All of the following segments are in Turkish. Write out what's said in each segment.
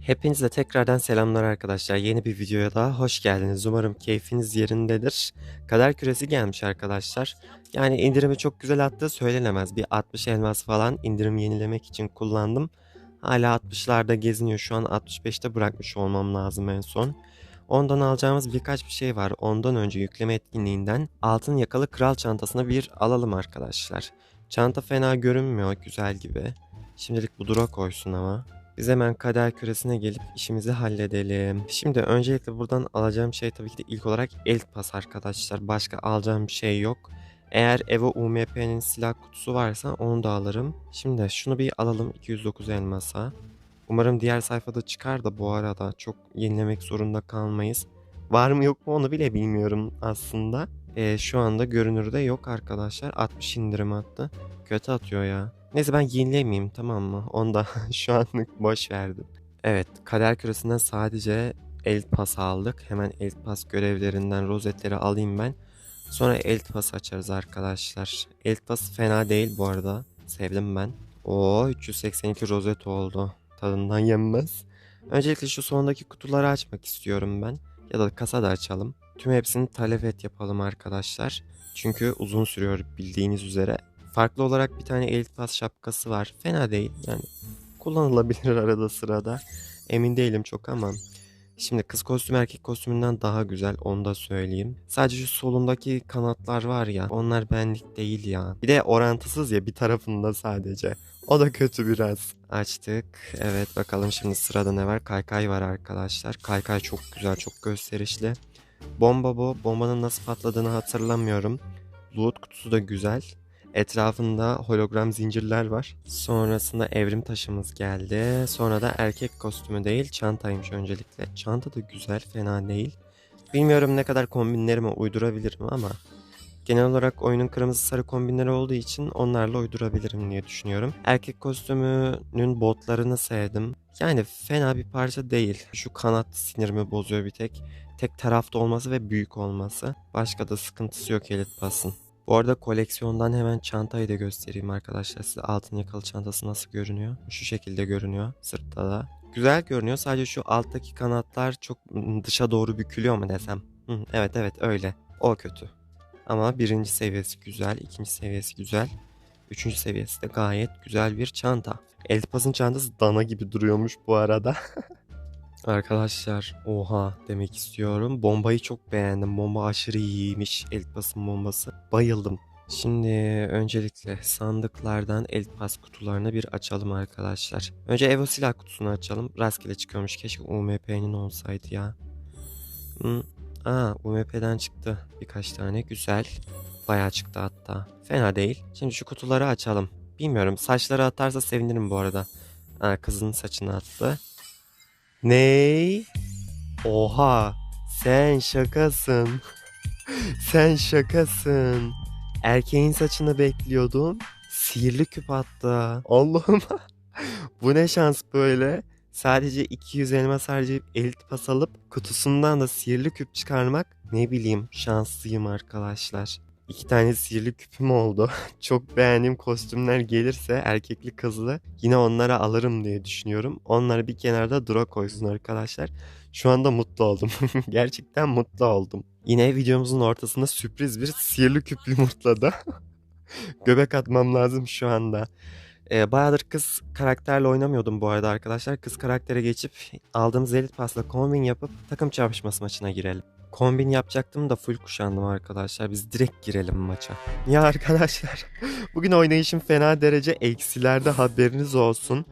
Hepinize tekrardan selamlar arkadaşlar. Yeni bir videoya daha hoş geldiniz. Umarım keyfiniz yerindedir. Kader küresi gelmiş arkadaşlar. Yani indirimi çok güzel attığı söylenemez. Bir 60 elmas falan indirim yenilemek için kullandım. Hala 60'larda geziniyor. Şu an 65'te bırakmış olmam lazım en son. Ondan alacağımız birkaç bir şey var. Ondan önce yükleme etkinliğinden altın yakalı kral çantasına bir alalım arkadaşlar. Çanta fena görünmüyor. Güzel gibi. Şimdilik bu dura koysun ama. Biz hemen kader küresine gelip işimizi halledelim. Şimdi öncelikle buradan alacağım şey tabii ki de ilk olarak el pas arkadaşlar. Başka alacağım bir şey yok. Eğer Evo UMP'nin silah kutusu varsa onu da alırım. Şimdi şunu bir alalım 209 elmasa. Umarım diğer sayfada çıkar da bu arada çok yenilemek zorunda kalmayız. Var mı yok mu onu bile bilmiyorum aslında. Ee, şu anda görünürde yok arkadaşlar. 60 indirim attı. Kötü atıyor ya. Neyse ben yenilemeyeyim tamam mı? Onu da şu anlık boş verdim. Evet kader küresinden sadece el pas aldık. Hemen el pas görevlerinden rozetleri alayım ben. Sonra el pas açarız arkadaşlar. El pas fena değil bu arada. Sevdim ben. Oo 382 rozet oldu. Tadından yenmez. Öncelikle şu sondaki kutuları açmak istiyorum ben. Ya da kasa da açalım. Tüm hepsini talep et yapalım arkadaşlar. Çünkü uzun sürüyor bildiğiniz üzere. Farklı olarak bir tane elit pas şapkası var. Fena değil yani kullanılabilir arada sırada. Emin değilim çok ama. Şimdi kız kostümü erkek kostümünden daha güzel onu da söyleyeyim. Sadece şu solundaki kanatlar var ya onlar benlik değil ya. Bir de orantısız ya bir tarafında sadece. O da kötü biraz. Açtık. Evet bakalım şimdi sırada ne var? Kaykay var arkadaşlar. Kaykay çok güzel çok gösterişli. Bomba bu. Bombanın nasıl patladığını hatırlamıyorum. Loot kutusu da güzel. Etrafında hologram zincirler var. Sonrasında evrim taşımız geldi. Sonra da erkek kostümü değil çantaymış öncelikle. Çanta da güzel fena değil. Bilmiyorum ne kadar kombinlerime uydurabilirim ama genel olarak oyunun kırmızı sarı kombinleri olduğu için onlarla uydurabilirim diye düşünüyorum. Erkek kostümünün botlarını sevdim. Yani fena bir parça değil. Şu kanat sinirimi bozuyor bir tek. Tek tarafta olması ve büyük olması. Başka da sıkıntısı yok elit basın. Bu arada koleksiyondan hemen çantayı da göstereyim arkadaşlar size. Altın yakalı çantası nasıl görünüyor? Şu şekilde görünüyor sırtta da. Güzel görünüyor. Sadece şu alttaki kanatlar çok dışa doğru bükülüyor mu desem. Evet evet öyle. O kötü. Ama birinci seviyesi güzel. ikinci seviyesi güzel. Üçüncü seviyesi de gayet güzel bir çanta. Eltipas'ın çantası dana gibi duruyormuş bu arada. Arkadaşlar oha demek istiyorum. Bombayı çok beğendim. Bomba aşırı iyiymiş. Eltipas'ın bombası. Bayıldım. Şimdi öncelikle sandıklardan elpas kutularını bir açalım arkadaşlar. Önce Evo silah kutusunu açalım. Rastgele çıkıyormuş. Keşke UMP'nin olsaydı ya. Hmm. Aa UMP'den çıktı birkaç tane. Güzel. Bayağı çıktı hatta. Fena değil. Şimdi şu kutuları açalım. Bilmiyorum saçları atarsa sevinirim bu arada. Aa, kızın saçını attı. Ney? Oha sen şakasın. sen şakasın. Erkeğin saçını bekliyordum. Sihirli küp attı. Allah'ım. Bu ne şans böyle. Sadece 200 elmas harcayıp elit pas alıp kutusundan da sihirli küp çıkarmak ne bileyim şanslıyım arkadaşlar. İki tane sihirli küpüm oldu. Çok beğendiğim kostümler gelirse erkekli kızlı yine onlara alırım diye düşünüyorum. Onları bir kenarda dura koysun arkadaşlar. Şu anda mutlu oldum. Gerçekten mutlu oldum. Yine videomuzun ortasında sürpriz bir sihirli küp yumurtladı. Göbek atmam lazım şu anda. Ee, bayağıdır kız karakterle oynamıyordum bu arada arkadaşlar. Kız karaktere geçip aldığımız elit pasla kombin yapıp takım çarpışması maçına girelim. Kombin yapacaktım da full kuşandım arkadaşlar. Biz direkt girelim maça. Ya arkadaşlar bugün oynayışım fena derece eksilerde haberiniz olsun.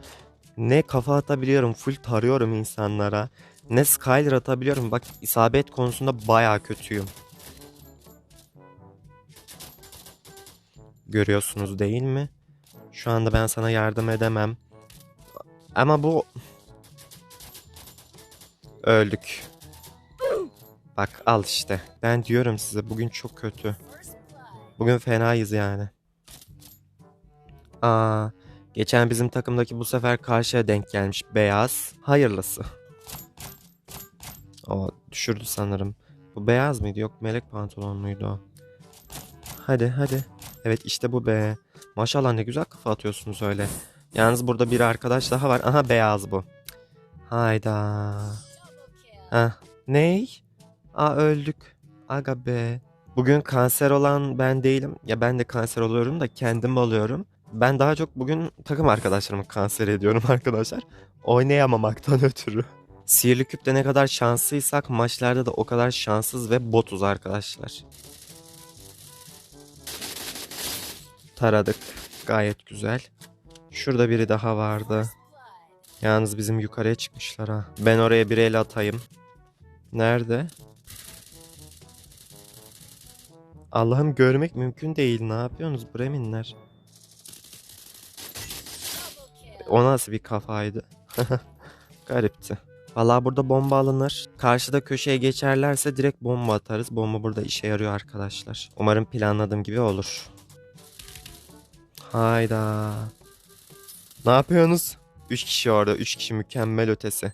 Ne kafa atabiliyorum full tarıyorum insanlara. Ne Skyler atabiliyorum. Bak isabet konusunda baya kötüyüm. Görüyorsunuz değil mi? Şu anda ben sana yardım edemem. Ama bu... Öldük. Bak al işte. Ben diyorum size bugün çok kötü. Bugün fenayız yani. Aa, geçen bizim takımdaki bu sefer karşıya denk gelmiş beyaz. Hayırlısı. O düşürdü sanırım. Bu beyaz mıydı? Yok melek pantolonluydu o. Hadi hadi. Evet işte bu be. Maşallah ne güzel kafa atıyorsunuz öyle. Yalnız burada bir arkadaş daha var. Aha beyaz bu. Hayda. Heh. Ney? Aa öldük. Aga be. Bugün kanser olan ben değilim. Ya ben de kanser oluyorum da kendim oluyorum. Ben daha çok bugün takım arkadaşlarımı kanser ediyorum arkadaşlar. Oynayamamaktan ötürü. Sihirli küpte ne kadar şanslıysak maçlarda da o kadar şanssız ve botuz arkadaşlar. Taradık. Gayet güzel. Şurada biri daha vardı. Yalnız bizim yukarıya çıkmışlar ha. Ben oraya bir el atayım. Nerede? Allah'ım görmek mümkün değil. Ne yapıyorsunuz Breminler? O nasıl bir kafaydı? Garipti. Vallahi burada bomba alınır. Karşıda köşeye geçerlerse direkt bomba atarız. Bomba burada işe yarıyor arkadaşlar. Umarım planladığım gibi olur. Hayda. Ne yapıyorsunuz? 3 kişi orada. 3 kişi mükemmel ötesi.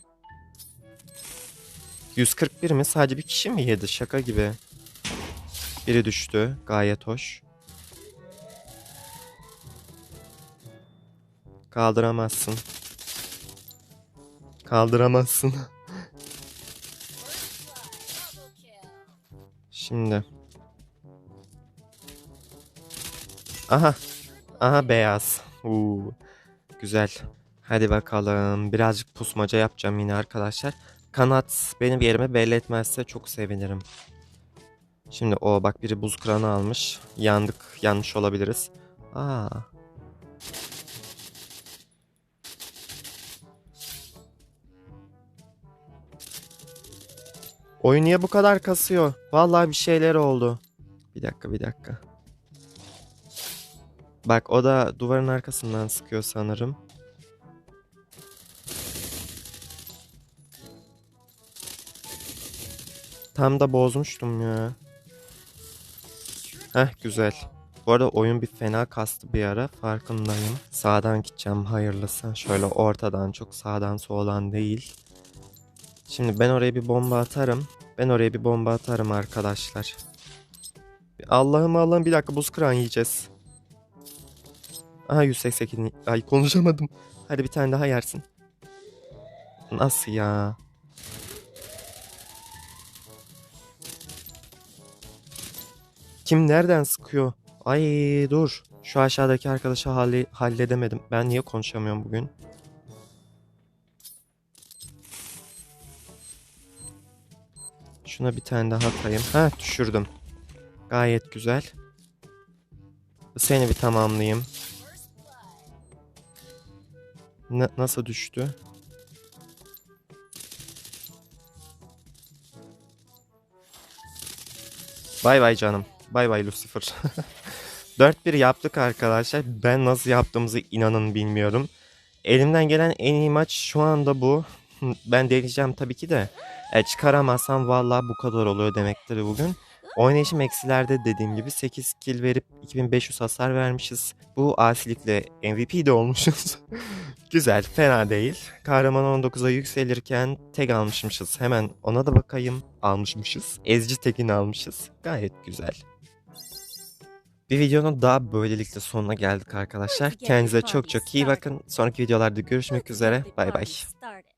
141 mi? Sadece bir kişi mi yedi? Şaka gibi. Biri düştü. Gayet hoş. Kaldıramazsın. Kaldıramazsın. Şimdi. Aha. Aha beyaz. Uuu. Güzel. Hadi bakalım. Birazcık pusmaca yapacağım yine arkadaşlar. Kanat benim yerime belli etmezse çok sevinirim. Şimdi o bak biri buz kıranı almış. Yandık. Yanmış olabiliriz. Aa. Oyun niye bu kadar kasıyor? Vallahi bir şeyler oldu. Bir dakika bir dakika. Bak o da duvarın arkasından sıkıyor sanırım. Tam da bozmuştum ya. Heh güzel. Bu arada oyun bir fena kastı bir ara farkındayım. Sağdan gideceğim hayırlısı. Şöyle ortadan çok sağdan soldan değil. Şimdi ben oraya bir bomba atarım. Ben oraya bir bomba atarım arkadaşlar. Allah'ım Allah'ım bir dakika buz kıran yiyeceğiz. Aha 188. Ay konuşamadım. Hadi bir tane daha yersin. Nasıl ya? Kim nereden sıkıyor? Ay dur. Şu aşağıdaki arkadaşı halle halledemedim. Ben niye konuşamıyorum bugün? Şuna bir tane daha atayım. Ha düşürdüm. Gayet güzel. Seni bir tamamlayayım. Na- nasıl düştü? Bay bay canım. Bay bay Lucifer. 4-1 yaptık arkadaşlar. Ben nasıl yaptığımızı inanın bilmiyorum. Elimden gelen en iyi maç şu anda bu. Ben deneyeceğim tabii ki de. E, çıkaramazsam vallahi bu kadar oluyor demektir bugün. Oynayışım eksilerde dediğim gibi 8 kill verip 2500 hasar vermişiz. Bu asilikle MVP de olmuşuz. Güzel, fena değil. Kahraman 19'a yükselirken tek almışmışız. Hemen ona da bakayım. Almışmışız. Ezici tekini almışız. Gayet güzel. Bir videonun daha böylelikle sonuna geldik arkadaşlar. Kendinize çok çok iyi bakın. Sonraki videolarda görüşmek üzere. Bay bay.